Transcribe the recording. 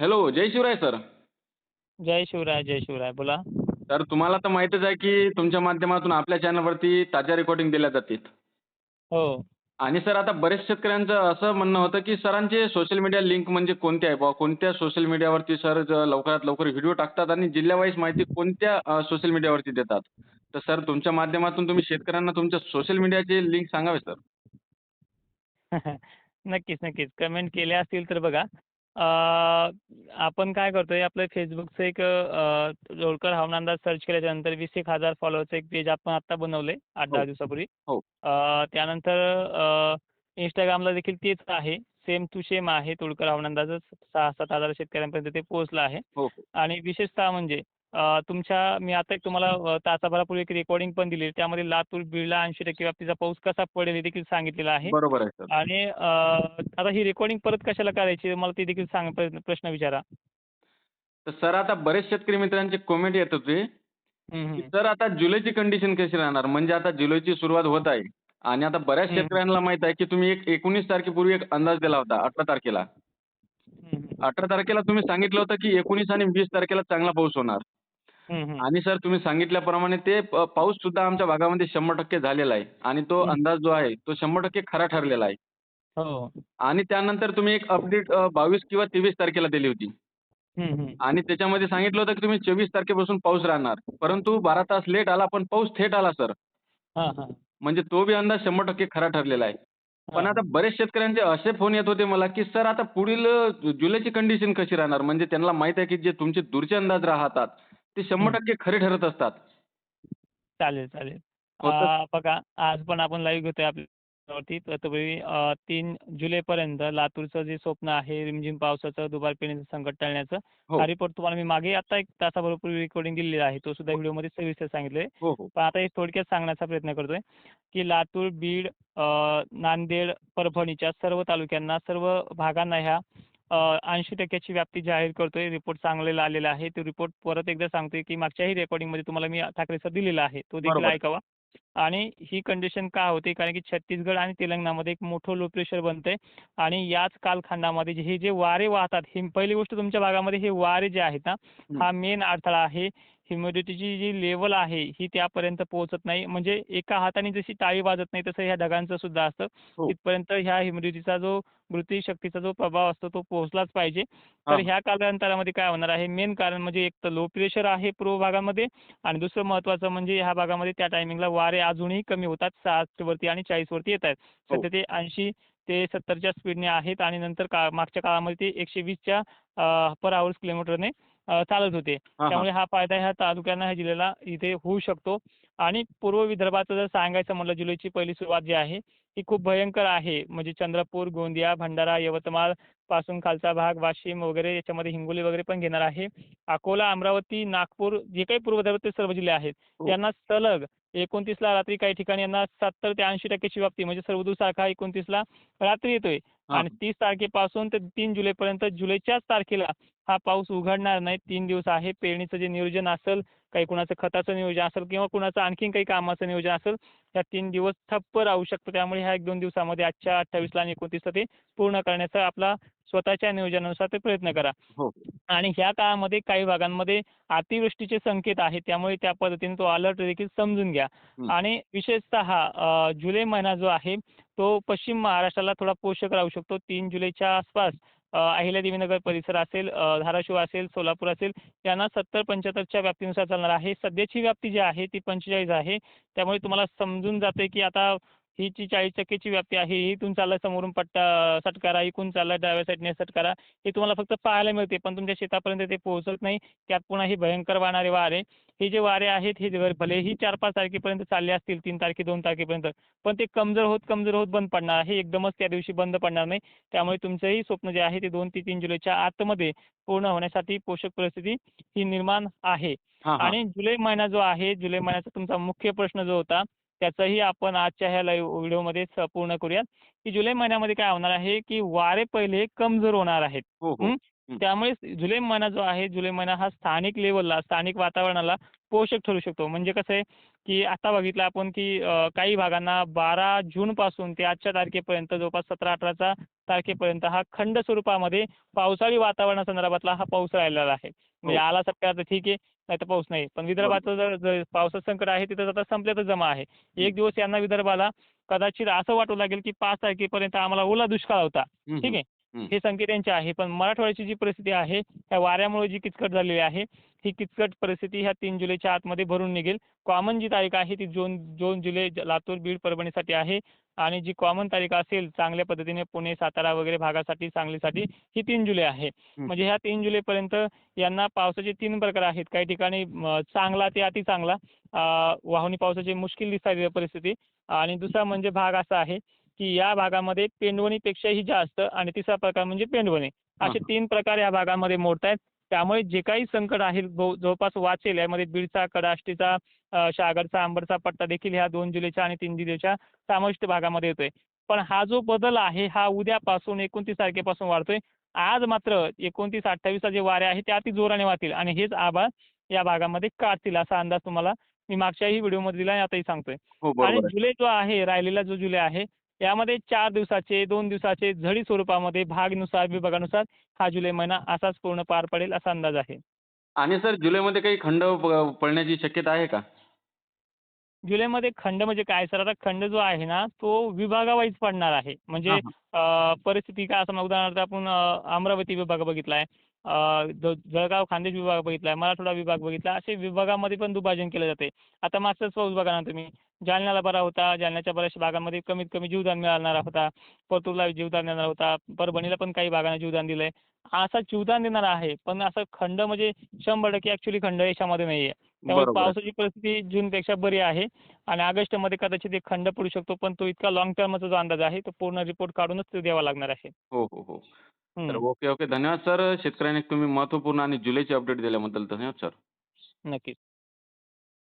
Hello जय Shivray sir जय शिवराय जय शिवराय बोला. तर तुम्हाला तर माहीतच आहे की तुमच्या माध्यमातून आपल्या चॅनलवरती ताज्या रेकॉर्डिंग दिल्या जातात हो. आणि सर आता बरेच शेतकऱ्यांचं असं म्हणणं होतं की सरांचे सोशल मीडिया लिंक म्हणजे कोणते आहे? बुवा कोणत्या सोशल मीडियावरती सर ज- लवकरात लवकर व्हिडिओ टाकतात आणि जिल्ह्यावाईज माहिती कोणत्या सोशल मीडियावरती देतात? तर सर तुमच्या माध्यमातून तुम्ही शेतकऱ्यांना तुमच्या सोशल मीडियाचे लिंक सांगावे सर नक्कीच नक्कीच. कमेंट केल्या असतील तर बघा. आपण काय करतोय आपलं फेसबुकचं एक होळकर हवामान अंदाज सर्च केल्याच्यानंतर वीस एक हजार फॉलोअरचं एक पेज आपण आत्ता बनवलंय आठ दहा हो. दिवसापूर्वी हो. त्यानंतर इंस्टाग्रामला देखील तेच आहे सेम टू सेम आहे तुळकर हवामान अंदाजच सहा सात हजार शेतकऱ्यांपर्यंत ते पोहोचलं आहे हो आणि विशेषतः म्हणजे तुमच्या मी आता एक तुम्हाला तासाभरापूर्वी एक रेकॉर्डिंग पण दिली त्यामध्ये लातूर बीडला ऐंशी टक्के व्याप्तीचा पाऊस कसा पडेल हे देखील सांगितलेलं आहे बरोबर आहे सर आणि आता ही रेकॉर्डिंग परत कशाला करायची मला ते देखील सांग प्र- प्रश्न विचारा तर सर आता बरेच शेतकरी मित्रांचे कमेंट येत होते. सर आता जुलैची कंडिशन कशी राहणार म्हणजे आता जुलैची सुरुवात होत आहे आणि आता बऱ्याच. शेतकऱ्यांना माहीत आहे की तुम्ही एक एकोणीस तारखेपूर्वी एक अंदाज दिला होता अठरा तारखेला. अठरा तारखेला तुम्ही सांगितलं होतं की एकोणीस आणि वीस तारखेला चांगला पाऊस होणार. आणि सर तुम्ही सांगितल्याप्रमाणे ते पाऊस सुद्धा आमच्या भागामध्ये शंभर टक्के झालेला आहे. आणि तो. अंदाज जो आहे तो शंभर टक्के खरा ठरलेला आहे. हो. आणि त्यानंतर तुम्ही एक अपडेट बावीस किंवा तेवीस तारखेला दिली होती. आणि त्याच्यामध्ये सांगितलं होतं की तुम्ही चोवीस तारखेपासून पाऊस राहणार. परंतु बारा तास लेट आला पण पाऊस थेट आला सर. म्हणजे तो बी अंदाज शंभर टक्के खरा ठरलेला आहे. पण. आता बरेच शेतकऱ्यांचे असे फोन येत होते मला की सर आता पुढील जुलैची कंडिशन कशी राहणार? म्हणजे त्यांना माहीत आहे की जे तुमचे दूरचे अंदाज राहतात. ते शंभर. टक्के खरे ठरत असतात. चालेल चालेल. हो अं, बघा आज पण आपण लाईव्ह घेतोय आपल्यावरती. अं, तीन जुलैपर्यंत लातूरचं जे स्वप्न आहे रिमझिम पावसाचं दुबार पेरणीचं संकट टाळण्याचं हो. हा रिपोर्ट तुम्हाला मी मागे आता एक तासाभरापूर्वी रेकॉर्डिंग दिलेली आहे. तो सुद्धा व्हिडिओमध्ये सविस्तर सांगितलंय. हो हो. पण आता हे थोडक्यात सांगण्याचा प्रयत्न करतोय की लातूर बीड अं, नांदेड परभणीच्या सर्व तालुक्यांना सर्व भागांना ह्या ऐंशी टक्क्याची व्याप्ती जाहीर करतोय. रिपोर्ट चांगलेला आलेला आहे. तो रिपोर्ट परत एकदा सांगतोय की मागच्याही रेकॉर्डिंगमध्ये तुम्हाला मी ठाकरे सर दिलेला आहे. तो देखील. ऐकावा. आणि ही कंडिशन का होते? कारण की छत्तीसगड आणि तेलंगणामध्ये एक मोठं लो प्रेशर बनतंय. आणि याच कालखंडामध्ये हे जे वारे वाहतात ही पहिली गोष्ट तुमच्या भागामध्ये हे वारे जे आहेत ना हा. मेन अडथळा आहे. ह्युमिडिटीची जी लेवल आहे ही त्यापर्यंत पोहोचत नाही म्हणजे एका हाताने जशी टाळी वाजत नाही तसं ह्या ढगांचं सुद्धा असतं हो. तिथपर्यंत ह्या ह्युमिडिटीचा जो मृत्यू शक्तीचा जो प्रभाव असतो तो पोहोचलाच पाहिजे तर. ह्या कालांतरामध्ये काय होणार आहे मेन कारण म्हणजे एक तर लो प्रेशर आहे पूर्व भागामध्ये आणि दुसरं महत्त्वाचं म्हणजे ह्या भागामध्ये त्या टायमिंगला वारे अजूनही कमी होतात साठ वरती आणि चाळीस वरती येत आहेत हो. सध्या ते ऐंशी ते सत्तरच्या स्पीडने आहेत आणि नंतर का मागच्या काळामध्ये ते एकशे वीसच्या पर आवर्स किलोमीटरने चालत होते. त्यामुळे हा फायदा ह्या तालुक्यांना ह्या जिल्ह्याला इथे होऊ शकतो आणि पूर्व विदर्भाचं जर सांगायचं म्हटलं जुलैची पहिली सुरुवात जी आहे ती खूप भयंकर आहे. म्हणजे चंद्रपूर गोंदिया भंडारा यवतमाळपासून खालचा भाग वाशिम वगैरे याच्यामध्ये हिंगोली वगैरे पण घेणार आहे. अकोला अमरावती नागपूर जे काही पूर्व विदर्भातील सर्व जिल्हे आहेत हो. यांना सलग एकोणतीसला रात्री काही ठिकाणी यांना सत्तर ते ऐंशी टक्क्याची व्याप्ती म्हणजे सर्वदूसारखा एकोणतीसला रात्री येतोय. आणि तीस तारखेपासून ते तीन जुलैपर्यंत जुलैच्याच तारखेला हा पाऊस उघडणार नाही. तीन दिवस आहे. पेरणीचं जे नियोजन असेल काही कुणाचं खताचं नियोजन असेल किंवा कुणाचं आणखीन काही कामाचं नियोजन असेल या तीन दिवस ठप्प राहू शकतं. त्यामुळे ह्या एक दोन दिवसामध्ये आजच्या अठ्ठावीसला आणि एकोणतीसला ते पूर्ण करण्याचा आपला स्वतःच्या नियोजनानुसार ते प्रयत्न करा. हो. आणि ह्या काळामध्ये काही भागांमध्ये अतिवृष्टीचे संकेत आहेत त्यामुळे त्या पद्धतीने तो अलर्ट देखील समजून घ्या. आणि विशेषतः जुलै महिना जो आहे तो पश्चिम महाराष्ट्राला थोडा पोषक राहू शकतो. तीन जुलैच्या आसपास अहिल्यादेवी नगर परिसर असेल धाराशिव असेल सोलापूर असेल यांना सत्तर पंच्याहत्तरच्या व्याप्तीनुसार चालणार आहे. सध्याची व्याप्ती जी आहे ती पंचेचाळीस आहे. त्यामुळे तुम्हाला समजून जाते की आता ही जी चाळीस टक्केची व्याप्ती आहे ही इथून चालला समोरून पट्टा सटकारा इकडून चालला डाव्या साईडने सटकारा हे तुम्हाला फक्त पाहायला मिळते पण तुमच्या शेतापर्यंत ते पोहोचत नाही त्यात पुन्हा ही भयंकर वाहणारे वारे. हे जे वारे आहेत हे जर भलेही चार पाच तारखेपर्यंत चालले असतील तीन तारखे दोन तारखेपर्यंत पण ते कमजोर होत कमजोर होत बंद पडणार. आहे एकदमच त्या दिवशी बंद पडणार नाही. त्यामुळे तुमचंही स्वप्न जे आहे ते दोन ते तीन जुलैच्या आतमध्ये पूर्ण होण्यासाठी पोषक परिस्थिती ही निर्माण आहे. हा हा. आणि जुलै महिना जो आहे जुलै महिन्याचा तुमचा मुख्य प्रश्न जो होता त्याचाही आपण आजच्या ह्या लाईव्ह व्हिडिओमध्ये पूर्ण करूयात. की जुलै महिन्यामध्ये काय होणार आहे की वारे पहिले कमजोर होणार आहेत. हो हो? त्यामुळे जुलै महिना जो आहे जुलै महिना हा स्थानिक लेवलला स्थानिक वातावरणाला पोषक ठरू शकतो. म्हणजे कसं आहे की आता बघितलं आपण की काही भागांना बारा जूनपासून ते आजच्या तारखेपर्यंत जवळपास सतरा अठराचा तारखेपर्यंत हा खंड स्वरूपामध्ये पावसाळी वातावरणासंदर्भातला हा पाऊस राहिलेला आहे. म्हणजे हो. आला तर ठीक आहे. नाही तर पाऊस नाही. पण विदर्भाचं जर जर पावसाचं संकट आहे तिथं आता संपल्यातच जमा आहे. एक दिवस यांना विदर्भाला कदाचित असं वाटू लागेल की पाच तारखेपर्यंत आम्हाला ओला दुष्काळ होता. ठीक आहे. हे. संकेत यांचे आहे. पण मराठवाड्याची जी परिस्थिती आहे त्या वाऱ्यामुळे जी किचकट झालेली आहे ही किचकट परिस्थिती ह्या तीन जुलैच्या आतमध्ये भरून निघेल. कॉमन जी तारीख आहे ती दोन दोन जुलै लातूर बीड परभणीसाठी आहे. आणि जी कॉमन तारीख असेल चांगल्या पद्धतीने पुणे सातारा वगैरे भागासाठी सांगलीसाठी ही तीन जुलै आहे. म्हणजे ह्या तीन जुलैपर्यंत यांना पावसाचे तीन प्रकार आहेत. काही ठिकाणी चांगला ते अति चांगला वाहुनी पावसाची मुश्किल दिसणारी परिस्थिती. आणि दुसरा म्हणजे भाग असा आहे की या भागामध्ये पेंडवणीपेक्षाही जास्त आणि तिसरा प्रकार म्हणजे पेंडवणी. असे हा. तीन प्रकार या भागामध्ये मोडत आहेत त्यामुळे जे काही संकट आहे जवळपास वाचेल यामध्ये बीडचा कडाष्टीचा अ, शहागडचा अंबरचा पट्टा देखील ह्या दोन जुलैच्या आणि तीन जुलैच्या समाविष्ट भागामध्ये येतोय. पण हा जो बदल आहे हा उद्यापासून एकोणतीस तारखेपासून वाढतोय. आज मात्र एकोणतीस अठ्ठावीसला जे वारे आहे ते अति जोराने वाहतील आणि हेच आभाळ या भागामध्ये काढतील असा अंदाज तुम्हाला मी मागच्याही व्हिडिओमध्ये दिला आणि आताही सांगतोय. हो आणि जुलै जो आहे राहिलेला जो जुलै आहे यामध्ये चार दिवसाचे दोन दिवसाचे झडी स्वरूपामध्ये भागनुसार विभागानुसार हा जुलै महिना असाच पूर्ण पार पडेल असा अंदाज आहे. आणि सर जुलैमध्ये काही खंड प- पडण्याची शक्यता आहे का? जुलैमध्ये खंड म्हणजे काय सर? आता खंड जो आहे ना तो विभागावाईज पडणार आहे. म्हणजे हा, अ, परिस्थिती काय असं उदाहरणार्थ आपण अ, अमरावती विभाग बघितलाय. ज- जळगाव खान्देश विभाग बघितला मराठवाडा विभाग बघितला असे विभागामध्ये पण दुभाजन केलं जाते. आता मागचाच पाऊस बघा ना तुम्ही. जालन्याला बरा होता जालन्याच्या बऱ्याचशा भागामध्ये कमीत कमी जीवदान मिळाणारा होता. परतूरला जीवदान देणारा होता परभणीला पण काही भागांना जीवदान दिलंय. असा जीवदान देणारा आहे पण असं खंड म्हणजे शंभर टक्के ॲक्च्युली खंड याच्यामध्ये नाही आहे त्यामुळे. पावसाची परिस्थिती जूनपेक्षा बरी आहे. आणि ऑगस्टमध्ये कदाचित एक खंड पडू शकतो पण तो इतका लॉंग टर्मचा जो अंदाज आहे तो पूर्ण रिपोर्ट काढूनच तो द्यावा लागणार आहे. हो हो हो. तर ओके ओके. धन्यवाद सर. शेतकऱ्यांनी तुम्ही महत्त्वपूर्ण आणि जुलैचे अपडेट दिल्याबद्दल धन्यवाद सर. नक्कीच.